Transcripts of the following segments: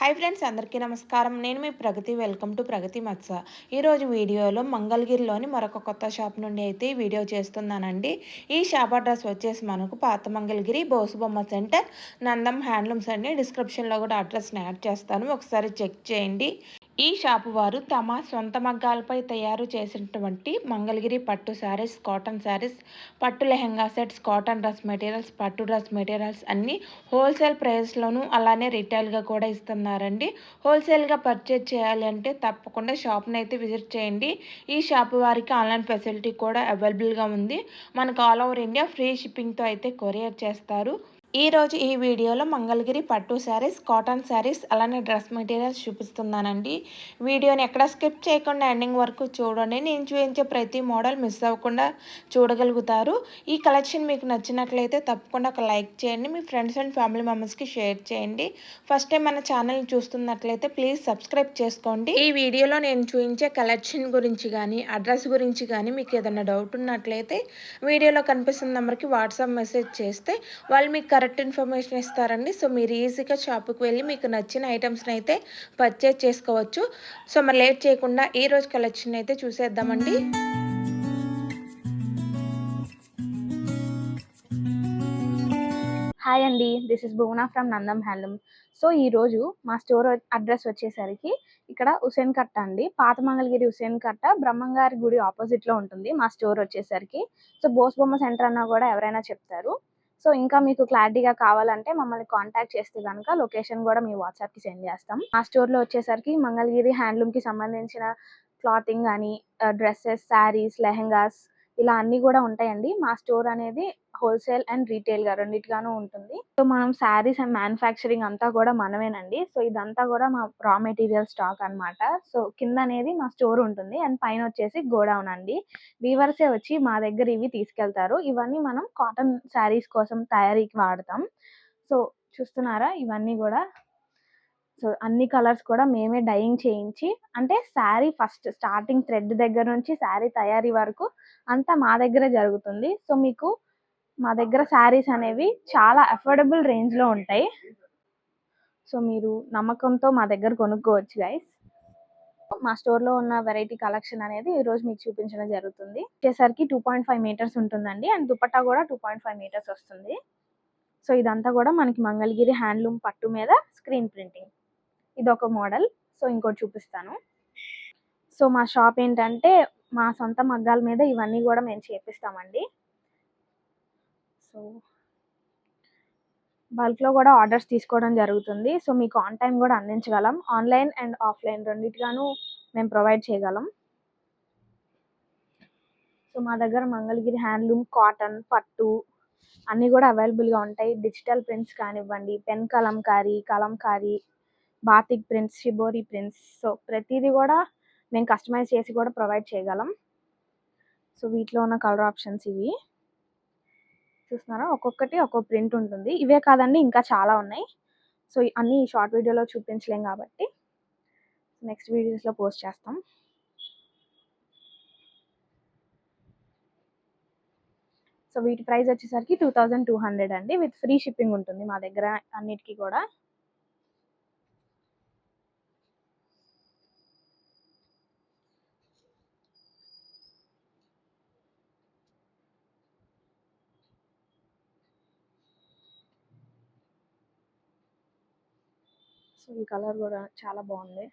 Hi friends అందరికీ నమస్కారం. నేను మీ ప్రగతి. వెల్కమ్ టు ప్రగతి మత్స. ఈరోజు వీడియోలో మంగళగిరిలోని మరొక కొత్త షాప్ నుండి అయితే ఈ వీడియో చేస్తున్నానండి. ఈ షాప్ అడ్రస్ వచ్చేసి మనకు పాత మంగళగిరి బోసుబొమ్మ సెంటర్. నందం హ్యాండ్లూమ్స్ అండి. డిస్క్రిప్షన్లో కూడా అడ్రస్ని యాడ్ చేస్తాను. ఒకసారి చెక్ చేయండి. ఈ షాపు వారు తమ సొంత మగ్గాలపై తయారు చేసినటువంటి మంగళగిరి పట్టు శారీస్ కాటన్ శారీస్ పట్టు lehenga sets cotton dress materials పట్టు డ్రెస్ మెటీరియల్స్ అన్నీ హోల్సేల్ ప్రైస్లోను అలానే రిటైల్గా కూడా ఇస్తున్నారండి. హోల్సేల్గా పర్చేజ్ చేయాలి అంటే తప్పకుండా షాప్ని అయితే విజిట్ చేయండి. ఈ షాపు వారికి ఆన్లైన్ ఫెసిలిటీ కూడా అవైలబుల్గా ఉంది. మనకు ఆల్ ఓవర్ ఇండియా ఫ్రీ షిప్పింగ్తో అయితే కొరియర్ చేస్తారు. ఈరోజు ఈ వీడియోలో మంగళగిరి పట్టు శారీస్ కాటన్ శారీస్ అలానే డ్రెస్ మెటీరియల్స్ చూపిస్తున్నానండి. వీడియోని ఎక్కడ స్కిప్ చేయకుండా ఎండింగ్ వరకు చూడండి. నేను చూపించే ప్రతి మోడల్ మిస్ అవ్వకుండా చూడగలుగుతారు. ఈ కలెక్షన్ మీకు నచ్చినట్లయితే తప్పకుండా ఒక లైక్ చేయండి. మీ ఫ్రెండ్స్ అండ్ ఫ్యామిలీ మెంబర్స్కి షేర్ చేయండి. ఫస్ట్ టైం మన ఛానల్ చూస్తున్నట్లయితే ప్లీజ్ సబ్స్క్రైబ్ చేసుకోండి. ఈ వీడియోలో నేను చూపించే కలెక్షన్ గురించి కానీ అడ్రస్ గురించి కానీ మీకు ఏదైనా డౌట్ ఉన్నట్లయితే వీడియోలో కనిపిస్తున్న నెంబర్కి వాట్సాప్ మెసేజ్ చేస్తే వాళ్ళు మీకు కరెక్ట్ ఇన్ఫర్మేషన్ ఇస్తారండి. సో మీరు ఈజీగా షాప్కి వెళ్ళి మీకు నచ్చిన ఐటమ్స్ని అయితే పర్చేజ్ చేసుకోవచ్చు. సో మరి లేట్ చేయకుండా ఈ రోజు కలెక్షన్ అయితే చూసేద్దామండి. హాయ్ అండి. This is Bhuvana from Nandam handloom. So ఈరోజు మా స్టోర్ అడ్రస్ వచ్చేసరికి ఇక్కడ హుసేన్ కట్ట అండి. పాత మంగళగిరి హుసేన్ కట్ట బ్రహ్మంగారి గుడి ఆపోజిట్లో ఉంటుంది మా స్టోర్ వచ్చేసరికి. సో బోస్ బొమ్మ సెంటర్ అన్నా కూడా ఎవరైనా చెప్తారు. సో ఇంకా మీకు క్లారిటీగా కావాలంటే మమ్మల్ని కాంటాక్ట్ చేస్తే కనుక లొకేషన్ కూడా మీ వాట్సాప్కి సెండ్ చేస్తాం. మా స్టోర్లో వచ్చేసరికి మంగళగిరి హ్యాండ్లూమ్కి సంబంధించిన క్లాతింగ్ కానీ డ్రెస్సెస్ శారీస్ లెహెంగాస్ ఇలా అన్ని కూడా ఉంటాయండి. మా స్టోర్ అనేది హోల్సేల్ అండ్ రీటైల్గా రెండింటిగానూ ఉంటుంది. సో మనం శారీస్ అండ్ మ్యానుఫ్యాక్చరింగ్ అంతా కూడా మనమేనండి. సో ఇదంతా కూడా మా రా మెటీరియల్ స్టాక్ అన్నమాట. సో కింద అనేది మా స్టోర్ ఉంటుంది. అండ్ పైన వచ్చేసి గోడౌన్ అండి. వీవర్సే వచ్చి మా దగ్గర ఇవి తీసుకెళ్తారు. ఇవన్నీ మనం కాటన్ శారీస్ కోసం తయారీకి వాడతాం. సో చూస్తున్నారా? ఇవన్నీ కూడా సో అన్ని కలర్స్ కూడా మేమే డైయింగ్ చేయించి అంటే శారీ ఫస్ట్ స్టార్టింగ్ థ్రెడ్ దగ్గర నుంచి శారీ తయారీ వరకు అంతా మా దగ్గరే జరుగుతుంది. సో మీకు మా దగ్గర శారీస్ అనేవి చాలా అఫోర్డబుల్ రేంజ్లో ఉంటాయి. సో మీరు నమ్మకంతో మా దగ్గర కొనుక్కోవచ్చు గైస్ మా స్టోర్లో ఉన్న వెరైటీ కలెక్షన్ అనేది ఈరోజు మీకు చూపించడం జరుగుతుంది. వచ్చేసరికి టూ పాయింట్ ఫైవ్ మీటర్స్ ఉంటుందండి. అండ్ దుపట్టా కూడా టూ పాయింట్ ఫైవ్ మీటర్స్ వస్తుంది. సో ఇదంతా కూడా మనకి మంగళగిరి హ్యాండ్లూమ్ పట్టు మీద స్క్రీన్ ప్రింటింగ్. ఇది ఒక మోడల్. సో ఇంకోటి చూపిస్తాను. సో మా షాప్ ఏంటంటే మా సొంత మగ్గాల మీద ఇవన్నీ కూడా మేము చేపిస్తామండి. సో బల్క్లో కూడా ఆర్డర్స్ తీసుకోవడం జరుగుతుంది. సో మీకు ఆన్ టైం కూడా అందించగలం. ఆన్లైన్ అండ్ ఆఫ్లైన్ రెండింటిగాను మేము ప్రొవైడ్ చేయగలం. సో మా దగ్గర మంగళగిరి హ్యాండ్లూమ్ కాటన్ పట్టు అన్నీ కూడా అవైలబుల్గా ఉంటాయి. డిజిటల్ ప్రింట్స్ కానివ్వండి pen kalamkari kalamkari batik prints shibori prints so ప్రతిదీ కూడా మేము కస్టమైజ్ చేసి కూడా ప్రొవైడ్ చేయగలం. సో వీటిలో ఉన్న కలర్ ఆప్షన్స్ ఇవి. చూస్తున్నారా? ఒక్కొక్కటి ఒక్కొక్క ప్రింట్ ఉంటుంది. ఇవే కాదండి ఇంకా చాలా ఉన్నాయి. సో అన్నీ షార్ట్ వీడియోలో చూపించలేం కాబట్టి. నెక్స్ట్ వీడియోస్లో పోస్ట్ చేస్తాం. సో వీటి ప్రైస్ వచ్చేసరికి టూ థౌజండ్ టూ హండ్రెడ్ అండి. విత్ ఫ్రీ షిప్పింగ్ ఉంటుంది మా దగ్గర అన్నిటికీ కూడా. సో ఈ కలర్ కూడా చాలా బాగుంది.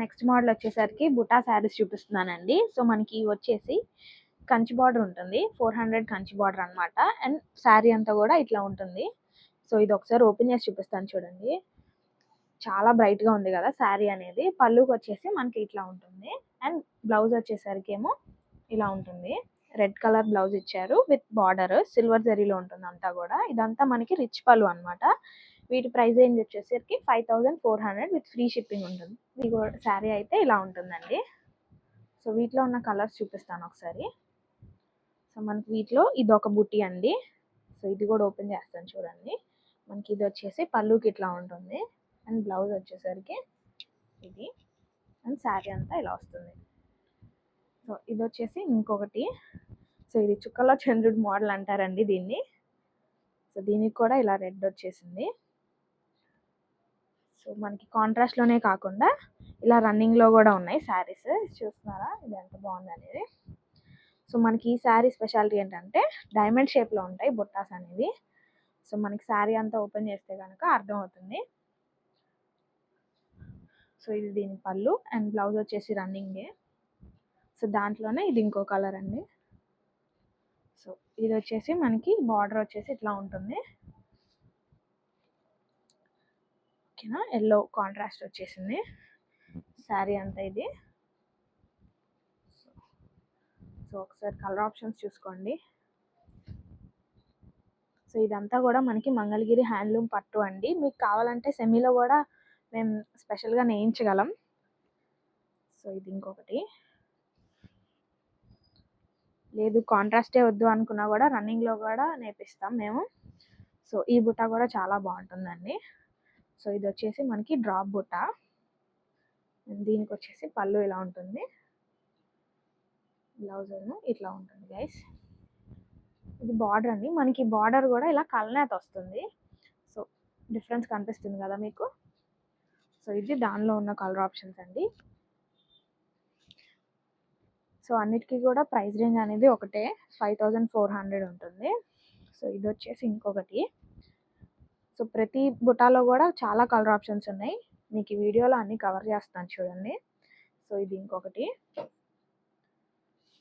నెక్స్ట్ మోడల్ వచ్చేసరికి బుటా శారీస్ చూపిస్తున్నానండి. సో మనకి వచ్చేసి కంచి బార్డర్ ఉంటుంది. ఫోర్ హండ్రెడ్ కంచి బార్డర్ అనమాట అండ్ శారీ అంతా కూడా ఇట్లా ఉంటుంది. సో ఇది ఒకసారి ఓపెన్ చేసి చూపిస్తాను చూడండి. చాలా బ్రైట్గా ఉంది కదా శారీ అనేది. పళ్ళుకి వచ్చేసి మనకి ఇట్లా ఉంటుంది. అండ్ బ్లౌజ్ వచ్చేసరికి ఏమో ఇలా ఉంటుంది. రెడ్ కలర్ బ్లౌజ్ ఇచ్చారు విత్ బార్డర్. సిల్వర్ జరీలో ఉంటుంది అంతా కూడా. ఇదంతా మనకి రిచ్ పళ్ళు అనమాట వీటి ప్రైస్ రేంజ్ వచ్చేసరికి five thousand four hundred with free shipping ఉంటుంది. ఇది శారీ అయితే ఇలా ఉంటుందండి. సో వీటిలో ఉన్న కలర్స్ చూపిస్తాను ఒకసారి. సో మనకి వీటిలో ఇది ఒక బుట్టి అండి. సో ఇది కూడా ఓపెన్ చేస్తాను చూడండి. మనకి ఇది వచ్చేసి పళ్ళుకి ఇట్లా ఉంటుంది. అండ్ బ్లౌజ్ వచ్చేసరికి ఇది. అండ్ శారీ అంతా ఇలా వస్తుంది. సో ఇది వచ్చేసి ఇంకొకటి. సో ఇది చుక్కలో చంద్రుడు మోడల్ అంటారండి దీన్ని. సో దీనికి కూడా ఇలా రెడ్ వచ్చేసింది. సో మనకి కాంట్రాస్ట్లోనే కాకుండా ఇలా రన్నింగ్లో కూడా ఉన్నాయి శారీస్. చూస్తున్నారా? ఇది ఎంత బాగుంది అనేది. సో మనకి ఈ శారీ స్పెషాలిటీ ఏంటంటే డైమండ్ షేప్లో ఉంటాయి బుట్టాస్ అనేవి. సో మనకి శారీ అంతా ఓపెన్ చేస్తే కనుక అర్థమవుతుంది. సో ఇది దీని పళ్ళు అండ్ బ్లౌజ్ వచ్చేసి రన్నింగే సో దాంట్లోనే ఇది ఇంకో కలర్ అండి. సో ఇది వచ్చేసి మనకి బార్డర్ వచ్చేసి ఇట్లా ఉంటుంది. ఓకేనా? ఎల్లో కాంట్రాస్ట్ వచ్చేసింది. శారీ అంతా ఇది. సో ఒకసారి కలర్ ఆప్షన్స్ చూసుకోండి. సో ఇదంతా కూడా మనకి మంగళగిరి హ్యాండ్లూమ్ పట్టు అండి. మీకు కావాలంటే సెమీలో కూడా మేము స్పెషల్గా నేయించగలం. సో ఇది ఇంకొకటి. లేదు కాంట్రాస్టే వద్దు అనుకున్నా కూడా రన్నింగ్లో కూడా నేర్పిస్తాం మేము. సో ఈ బుట్ట కూడా చాలా బాగుంటుందండి. సో ఇది వచ్చేసి మనకి డ్రాప్ బుట్ట. దీనికి వచ్చేసి పళ్ళు ఇలా ఉంటుంది. బ్లౌజ్ ఇట్లా ఉంటుంది గైస్ ఇది బార్డర్ అండి. మనకి బార్డర్ కూడా ఇలా కలనేత వస్తుంది. సో డిఫరెన్స్ కనిపిస్తుంది కదా మీకు? సో ఇది దానిలో ఉన్న కలర్ ఆప్షన్స్ అండి. సో అన్నిటికీ కూడా ప్రైస్ రేంజ్ అనేది ఒకటే. ఫైవ్ థౌజండ్ ఫోర్ హండ్రెడ్ ఉంటుంది. సో ఇది వచ్చేసి ఇంకొకటి. సో ప్రతి బుటాలో కూడా చాలా కలర్ ఆప్షన్స్ ఉన్నాయి. మీకు ఈ వీడియోలో అన్నీ కవర్ చేస్తాను చూడండి. సో ఇది ఇంకొకటి.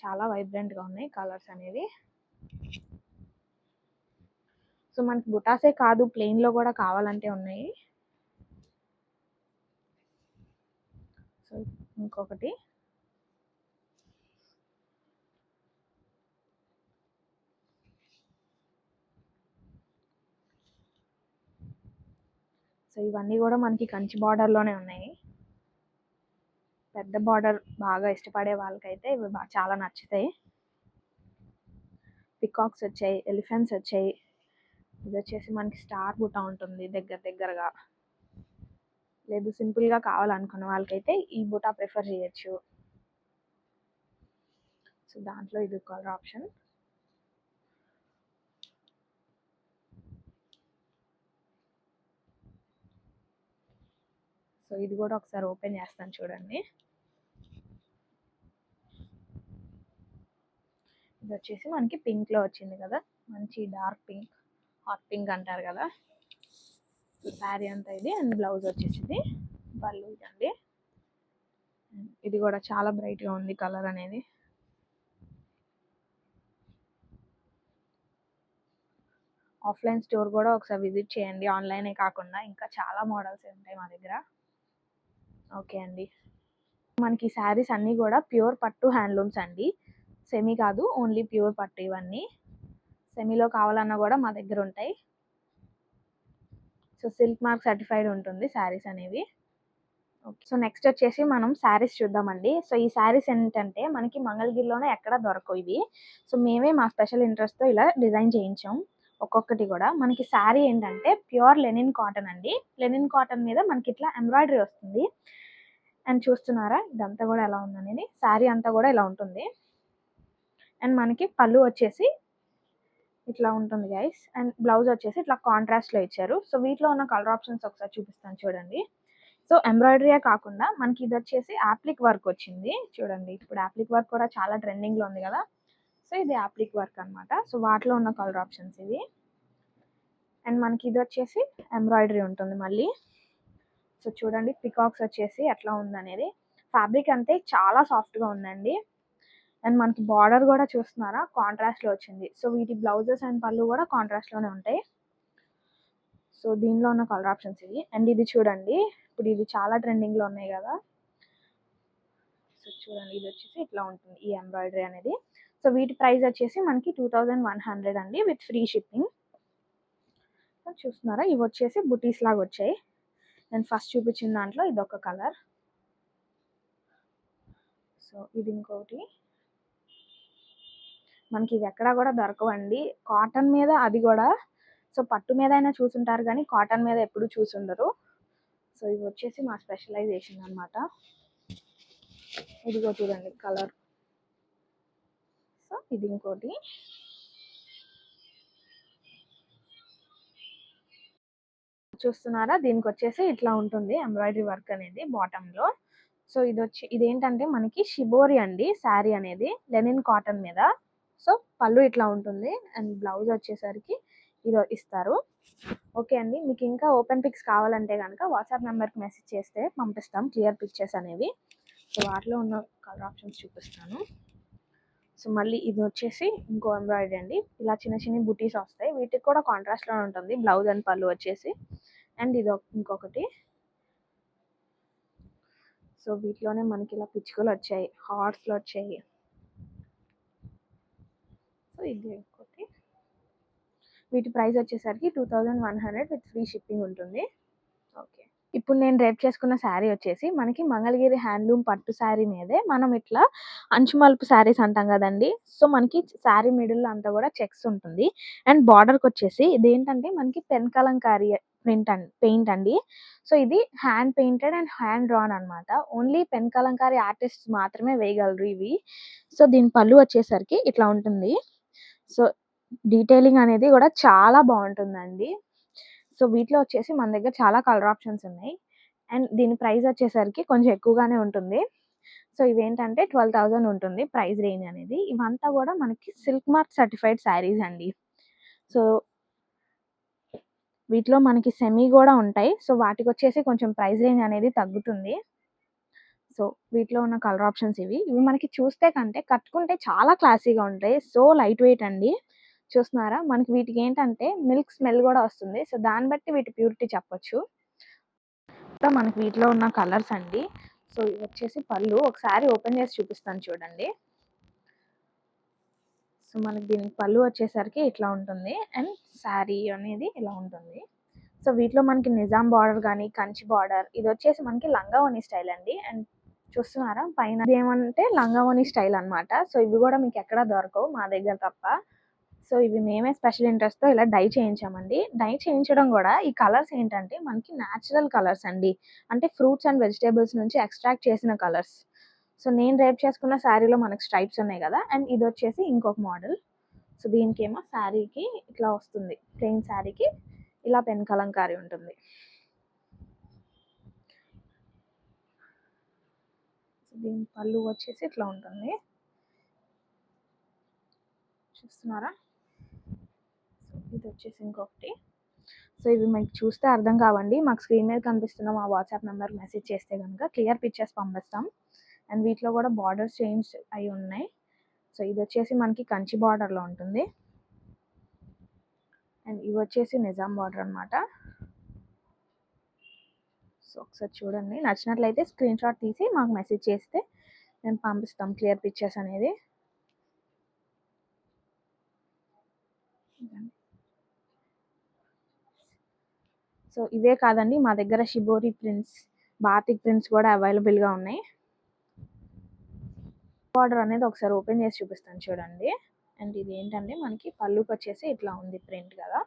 చాలా వైబ్రెంట్గా ఉన్నాయి కలర్స్ అనేవి. సో మనకి బుటాసే కాదు ప్లెయిన్లో కూడా కావాలంటే ఉన్నాయి. సో ఇంకొకటి. సో ఇవన్నీ కూడా మనకి కంచి బార్డర్లోనే ఉన్నాయి. పెద్ద బార్డర్ బాగా ఇష్టపడే వాళ్ళకైతే ఇవి చాలా నచ్చుతాయి. పికాక్స్ వచ్చాయి ఎలిఫెంట్స్ వచ్చాయి. ఇది వచ్చేసి మనకి స్టార్ బుట్ట ఉంటుంది దగ్గర దగ్గరగా. లేదు సింపుల్గా కావాలనుకున్న వాళ్ళకైతే ఈ బుటా ప్రిఫర్ చేయొచ్చు. సో దాంట్లో ఇది కలర్ ఆప్షన్ సో ఇది కూడా ఒకసారి ఓపెన్ చేస్తాను చూడండి. ఇది వచ్చేసి మనకి పింక్లో వచ్చింది కదా. మంచి డార్క్ పింక్ హాట్ పింక్ అంటారు కదా. శారీ అంతా ఇది అండ్ బ్లౌజ్ వచ్చేసింది. బల్లు ఇదండి ఇది కూడా చాలా బ్రైట్గా ఉంది కలర్ అనేది. ఆఫ్లైన్ స్టోర్ కూడా ఒకసారి విజిట్ చేయండి. ఆన్లైనే కాకుండా ఇంకా చాలా మోడల్స్ ఉంటాయి మా దగ్గర. ఓకే అండి. మనకి శారీస్ అన్నీ కూడా ప్యూర్ పట్టు హ్యాండ్లూమ్స్ అండి. సెమీ కాదు ఓన్లీ ప్యూర్ పట్టు ఇవన్నీ. సెమీలో కావాలన్నా కూడా మా దగ్గర ఉంటాయి. సో సిల్క్ మార్క్ సర్టిఫైడ్ ఉంటుంది శారీస్ అనేవి. ఓకే. సో నెక్స్ట్ వచ్చేసి మనం శారీస్ చూద్దామండి. సో ఈ శారీస్ ఏంటంటే మనకి మంగళగిరిలోనే ఎక్కడ దొరకవు ఇవి. సో మేమే మా స్పెషల్ ఇంట్రెస్ట్తో ఇలా డిజైన్ చేయించాం. ఒక్కొక్కటి కూడా. మనకి శారీ ఏంటంటే ప్యూర్ లెనిన్ కాటన్ అండి. లెనిన్ కాటన్ మీద మనకి ఇట్లా ఎంబ్రాయిడరీ వస్తుంది. అండ్ చూస్తున్నారా? ఇదంతా కూడా ఎలా ఉందనేది. శారీ అంతా కూడా ఇలా ఉంటుంది. అండ్ మనకి పళ్ళు వచ్చేసి ఇట్లా ఉంటుంది గైస్ అండ్ బ్లౌజ్ వచ్చేసి ఇట్లా కాంట్రాస్ట్లో ఇచ్చారు. సో వీటిలో ఉన్న కలర్ ఆప్షన్స్ ఒకసారి చూపిస్తాను చూడండి. సో ఎంబ్రాయిడరీయే కాకుండా మనకి ఇది వచ్చేసి యాప్లిక్ వర్క్ వచ్చింది. చూడండి ఇప్పుడు యాప్లిక్ వర్క్ కూడా చాలా ట్రెండింగ్లో ఉంది కదా. సో ఇది యాప్లిక్ వర్క్ అనమాట సో వాటిలో ఉన్న కలర్ ఆప్షన్స్ ఇవి. అండ్ మనకి ఇది వచ్చేసి ఎంబ్రాయిడరీ ఉంటుంది మళ్ళీ. సో చూడండి పికాక్స్ వచ్చేసి ఎట్లా ఉందనేది. ఫ్యాబ్రిక్ అంతే చాలా సాఫ్ట్గా ఉందండి. అండ్ మనకి బార్డర్ కూడా చూస్తున్నారా? కాంట్రాస్ట్లో వచ్చింది. సో వీటి బ్లౌజెస్ అండ్ పళ్ళు కూడా కాంట్రాస్ట్లోనే ఉంటాయి. సో దీనిలో ఉన్న కలర్ ఆప్షన్స్ ఇవి. అండ్ ఇది చూడండి ఇప్పుడు ఇది చాలా ట్రెండింగ్లో ఉన్నాయి కదా. సో చూడండి ఇది వచ్చేసి ఇట్లా ఉంటుంది ఈ ఎంబ్రాయిడరీ అనేది. సో వీటి ప్రైస్ వచ్చేసి మనకి టూ థౌజండ్ వన్ హండ్రెడ్ అండి విత్ ఫ్రీ షిప్పింగ్. చూస్తున్నారా? ఇవి వచ్చేసి బుటీస్ లాగా వచ్చాయి. నేను ఫస్ట్ చూపించిన దాంట్లో ఇదొక కలర్. సో ఇది ఇంకోటి. మనకి ఇవి ఎక్కడా కూడా దొరకవండి. కాటన్ మీద అది కూడా. సో పట్టు మీద అయినా చూసుంటారు కానీ కాటన్ మీద ఎప్పుడు చూసుండరు. సో ఇవి వచ్చేసి మా స్పెషలైజేషన్ అనమాట ఇదిగో చూడండి కలర్. ఇది ఇంకోటి. చూస్తున్నారా? దీనికి వచ్చేసి ఇట్లా ఉంటుంది ఎంబ్రాయిడరీ వర్క్ అనేది బాటంలో సో ఇది వచ్చి ఇదేంటంటే మనకి షిబోరి అండి శారీ అనేది లెనిన్ కాటన్ మీద. సో పళ్ళు ఇట్లా ఉంటుంది అండ్ బ్లౌజ్ వచ్చేసరికి ఇది ఇస్తారు. ఓకే అండి మీకు ఇంకా ఓపెన్ పిక్స్ కావాలంటే కనుక వాట్సాప్ నెంబర్కి మెసేజ్ చేస్తే పంపిస్తాం క్లియర్ పిక్చర్స్ అనేవి. సో వాటిలో ఉన్న కలర్ ఆప్షన్స్ చూపిస్తాను. సో మళ్ళీ ఇది వచ్చేసి ఇంకో ఎంబ్రాయిడరీ అండి. ఇలా చిన్న చిన్న బుటీస్ వస్తాయి. వీటికి కూడా కాంట్రాస్ట్లో ఉంటుంది. బ్లౌజ్ అండ్ పళ్ళు వచ్చేసి. అండ్ ఇది ఇంకొకటి. సో వీటిలోనే మనకి ఇలా పిచ్చుకలు వచ్చాయి. హార్ట్స్లో వచ్చాయి. సో ఇది ఇంకోటి వీటి ప్రైస్ వచ్చేసరికి two thousand one hundred with free shipping ఉంటుంది. ఇప్పుడు నేను రేప్ చేసుకున్న శారీ వచ్చేసి మనకి మంగళగిరి హ్యాండ్లూమ్ పట్టు శారీ మీదే మనం ఇట్లా అంచుమల్పు శారీస్ అంటాం కదండి. సో మనకి శారీ మిడిల్లో అంతా కూడా చెక్స్ ఉంటుంది. అండ్ బార్డర్కి వచ్చేసి ఇదేంటంటే మనకి pen kalamkari print and paint అండి. సో ఇది hand painted and hand drawn అన్నమాట. ఓన్లీ పెన్ కలంకారీ ఆర్టిస్ట్ మాత్రమే వేయగలరు ఇవి. సో దీని పళ్ళు వచ్చేసరికి ఇట్లా ఉంటుంది. సో డీటెయిలింగ్ అనేది కూడా చాలా బాగుంటుందండి. సో వీటిలో వచ్చేసి మన దగ్గర చాలా కలర్ ఆప్షన్స్ ఉన్నాయి. అండ్ దీని ప్రైస్ వచ్చేసరికి కొంచెం ఎక్కువగానే ఉంటుంది. సో ఇవేంటంటే ట్వెల్వ్ థౌజండ్ ఉంటుంది ప్రైస్ రేంజ్ అనేది. ఇవంతా కూడా మనకి సిల్క్ మార్క్ సర్టిఫైడ్ శారీస్ అండి. సో వీటిలో మనకి సెమీ కూడా ఉంటాయి. సో వాటికి వచ్చేసి కొంచెం ప్రైస్ రేంజ్ అనేది తగ్గుతుంది. సో వీటిలో ఉన్న కలర్ ఆప్షన్స్ ఇవి. ఇవి మనకి చూస్తే కంటే కట్టుకుంటే చాలా క్లాసీగా ఉంటాయి. సో లైట్ వెయిట్ అండి. చూస్తున్నారా? మనకి వీటికి ఏంటంటే మిల్క్ స్మెల్ కూడా వస్తుంది. సో దాన్ని బట్టి వీటి ప్యూరిటీ చెప్పొచ్చు. మనకి వీటిలో ఉన్న కలర్స్ అండి. సో ఇవి వచ్చేసి పళ్ళు. ఒకసారి ఓపెన్ చేసి చూపిస్తాను చూడండి. సో మనకి దీనికి పళ్ళు వచ్చేసరికి ఇట్లా ఉంటుంది. అండ్ శారీ అనేది ఇలా ఉంటుంది. సో వీటిలో మనకి నిజాం బార్డర్ కానీ కంచి బార్డర్ ఇది వచ్చేసి మనకి లంగావోని స్టైల్ అండి. అండ్ చూస్తున్నారా? పైన ఏమంటే లంగావోని స్టైల్ అన్నమాట. సో ఇవి కూడా మీకు ఎక్కడ దొరకవు. మా దగ్గర తప్ప. సో ఇవి మేమే స్పెషల్ ఇంట్రెస్ట్తో ఇలా డై చేయించామండి. డై చేయించడం కూడా ఈ కలర్స్ ఏంటంటే మనకి న్యాచురల్ కలర్స్ అండి. అంటే ఫ్రూట్స్ అండ్ వెజిటేబుల్స్ నుంచి ఎక్స్ట్రాక్ట్ చేసిన కలర్స్ సో నేను రేపు చేసుకున్న శారీలో మనకి స్ట్రైప్స్ ఉన్నాయి కదా అండ్ ఇది వచ్చేసి ఇంకొక మోడల్ సో దీనికేమో శారీకి ఇట్లా వస్తుంది ప్లెయిన్ శారీకి ఇలా పెన్ కలంకారీ ఉంటుంది. దీని పళ్ళు వచ్చేసి ఇట్లా ఉంటుంది. చూస్తున్నారా? ఇది వచ్చేసి ఇంకొకటి. సో ఇవి మీకు చూస్తే అర్థం కావండి. మాకు స్క్రీన్ మీద కనిపిస్తున్న మా వాట్సాప్ నెంబర్ మెసేజ్ చేస్తే కనుక క్లియర్ పిక్చర్స్ పంపిస్తాం. అండ్ వీటిలో కూడా బార్డర్స్ చేంజ్ అయి ఉన్నాయి. సో ఇది వచ్చేసి మనకి కంచి బార్డర్లో ఉంటుంది. అండ్ ఇవి వచ్చేసి నిజాం బార్డర్ అనమాట సో ఒకసారి చూడండి. నచ్చినట్లయితే స్క్రీన్ షాట్ తీసి మాకు మెసేజ్ చేస్తే మేము పంపిస్తాం క్లియర్ పిక్చర్స్ అనేది. సో ఇవే కాదండి మా దగ్గర షిబోరి ప్రింట్స్ బాతిక్ ప్రింట్స్ కూడా అవైలబుల్గా ఉన్నాయి. బార్డర్ అనేది ఒకసారి ఓపెన్ చేసి చూపిస్తాను చూడండి. అండ్ ఇది ఏంటంటే మనకి పళ్ళుకి వచ్చేసి ఇట్లా ఉంది ప్రింట్ కదా.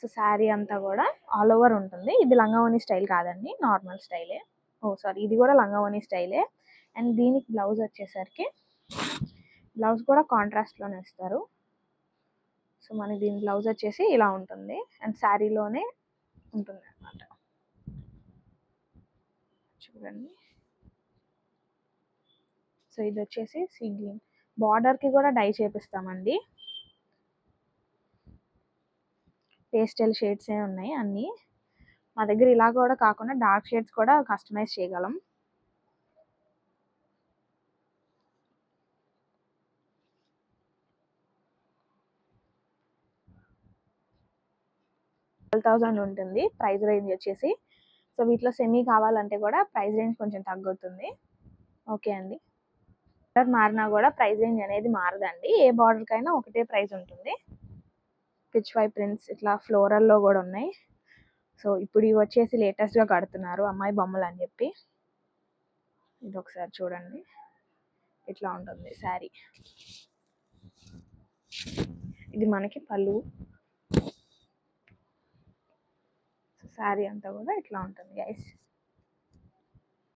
సో శారీ అంతా కూడా ఆల్ ఓవర్ ఉంటుంది. ఇది లంగావోని స్టైల్ కాదండి నార్మల్ స్టైలే ఓ సారీ ఇది కూడా లంగావోని స్టైలే అండ్ దీనికి బ్లౌజ్ వచ్చేసరికి బ్లౌజ్ కూడా కాంట్రాస్ట్లోనే ఇస్తారు. సో మన దీని బ్లౌజ్ వచ్చేసి ఇలా ఉంటుంది. అండ్ శారీలోనే ఉంటుంది అన్నమాట చూడండి. సో ఇది వచ్చేసి సీ గ్రీన్. బార్డర్కి కూడా డై చేపిస్తామండి. పేస్టల్ షేడ్సే ఉన్నాయి అన్నీ. మా దగ్గర ఇలా కూడా కాకుండా డార్క్ షేడ్స్ కూడా కస్టమైజ్ చేయగలం. ట్వెల్వ్ థౌజండ్ ఉంటుంది. ప్రైస్ రేంజ్ వచ్చేసి. సో వీటిలో సెమీ కావాలంటే కూడా ప్రైస్ రేంజ్ కొంచెం తగ్గుతుంది. ఓకే అండి. కలర్ మారినా కూడా ప్రైస్ రేంజ్ అనేది మారదండి. ఏ బార్డర్కైనా ఒకటే ప్రైస్ ఉంటుంది. పిచ్ వై ప్రింట్స్ ఇట్లా ఫ్లోరల్లో కూడా ఉన్నాయి. సో ఇప్పుడు ఇవి వచ్చేసి లేటెస్ట్గా కడుతున్నారు అమ్మాయి బొమ్మలు అని చెప్పి. ఇది ఒకసారి చూడండి. ఇట్లా ఉంటుంది శారీ. ఇది మనకి పళ్ళు. శారీ అంతా కూడా ఇట్లా ఉంటుంది గైస్